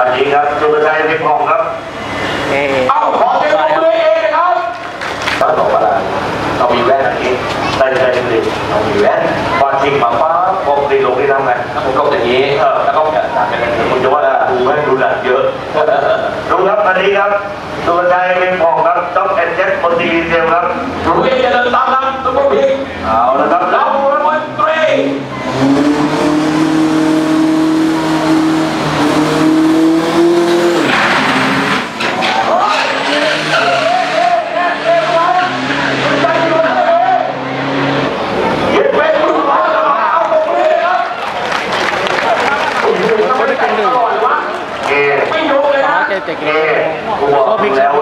สวัสดีครับสุรชัยพิพงครับเอ้าขอเสียงปรบมือเองนะครับตอนบอกว่าเรามีแว่นอันนี้ได้ใช้ดีเรามีแว่นตอนจริงมาป้าผมดีลงที่ทำไงแล้วผมก็อย่างนี้แล้วก็จัดการเป็นคุณจะว่าอะไรดูไม่ดูหนักเยอะลุงครับตอนนี้ครับสุรชัยพิพงครับต้อบแอนเจ็ตคนดีเซลครับรู้ยังจะตั้ง ไม่ได้กินหนึ่งเอไม่รู้เลยนะเจ็ดเจ็ดเอกูบอกแล้ว